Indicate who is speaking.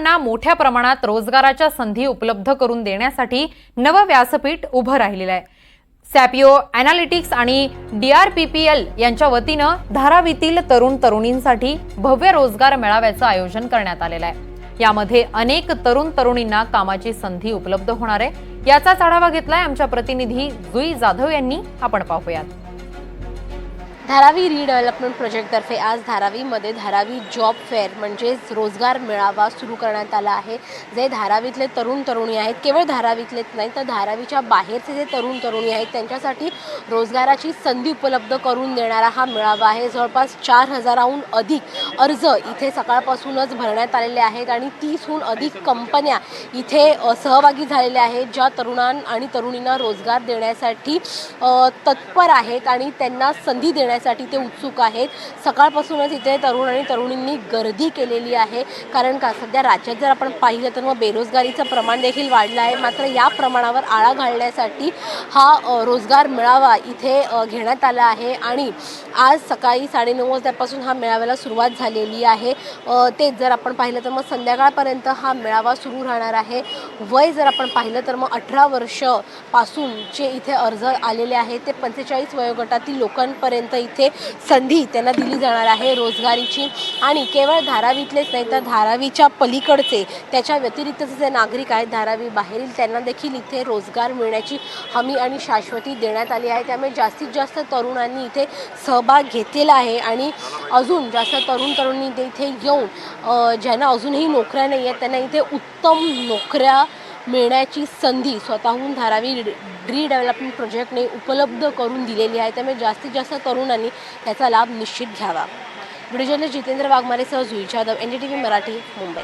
Speaker 1: युवकांना मोठ्या प्रमाणात रोजगाराच्या संधी उपलब्ध करून देण्यासाठी नवं व्यासपीठ उभं राहिलेलं आहे. सॅपिओ अॅनालिटिक्स आणि D R P P L यांच्या वतीनं धारावीतील तरुण तरुणींसाठी भव्य रोजगार मेळाव्याचं आयोजन करण्यात आलेलं आहे. यामध्ये अनेक तरुण तरुणींना कामाची संधी उपलब्ध होणार आहे. याचाच आढावा घेतलाय आमच्या प्रतिनिधी जुई जाधव यांनी. आपण पाहूयात.
Speaker 2: धारावी रिडेव्हलपमेंट प्रोजेक्टतर्फे आज धारावीमध्ये धारावी जॉब फेअर म्हणजेच रोजगार मेळावा सुरू करण्यात आला आहे. जे धारावीतले तरुण तरुणी आहेत केवळ धारावीतलेच नाही तर धारावीच्या बाहेरचे जे तरुण तरुणी आहेत त्यांच्यासाठी रोजगाराची संधी उपलब्ध करून देणारा हा मेळावा आहे. जवळपास चार हजाराहून अधिक अर्ज इथे सकाळपासूनच भरण्यात आलेले आहेत आणि तीसहून अधिक कंपन्या इथे सहभागी झालेल्या आहेत ज्या तरुणां आणि तरुणींना रोजगार देण्यासाठी तत्पर आहेत आणि त्यांना संधी देण्यासाठी ते उत्सुक आहेत. सकाळपासूनच इथे तरुण आणि तरुणींनी गर्दी केलेली आहे. कारण का सध्या राज्यात जर आपण पाहिलं तर मग बेरोजगारीचं प्रमाण देखील वाढलं आहे. मात्र या प्रमाणावर आळा घालण्यासाठी हा रोजगार मेळावा इथे घेण्यात आला आहे. आणि आज सकाळी साडेनऊ वाजल्यापासून हा मेळाव्याला सुरुवात झालेली आहे. तेच जर आपण पाहिलं तर मग संध्याकाळपर्यंत हा मेळावा सुरू राहणार आहे. वय जर आपण पाहिलं तर मग अठरा वर्षपासून जे इथे अर्ज आलेले आहेत. ते पंचेचाळीस वयोगटातील लोकांपर्यंत इथे संधी त्यांना दिली जाणार आहे रोजगारीची. आणि केवळ धारावीतलेच नाही तर धारावीच्या पलीकडचे त्याच्या व्यतिरिक्तचे जे नागरिक आहेत धारावी बाहेरील त्यांना देखील इथे रोजगार मिळण्याची हमी आणि शाश्वती देण्यात आली आहे. त्यामुळे जास्तीत जास्त तरुणांनी इथे सहभाग घेतलेला आहे. आणि अजून जास्त तरुण तरुणी इथे इथे येऊन ज्यांना अजूनही नोकऱ्या नाही आहेत त्यांना इथे उत्तम नोकऱ्या मिळण्याची संधी स्वतःहून धारावी रिडेव्हलपमेंट प्रोजेक्टने उपलब्ध करून दिलेली आहे. त्यामुळे जास्तीत जास्त तरुणांनी त्याचा लाभ निश्चित घ्यावा. Video Jitendra वाघमारेसह Jui Jadhav N D T V Marathi Mumbai.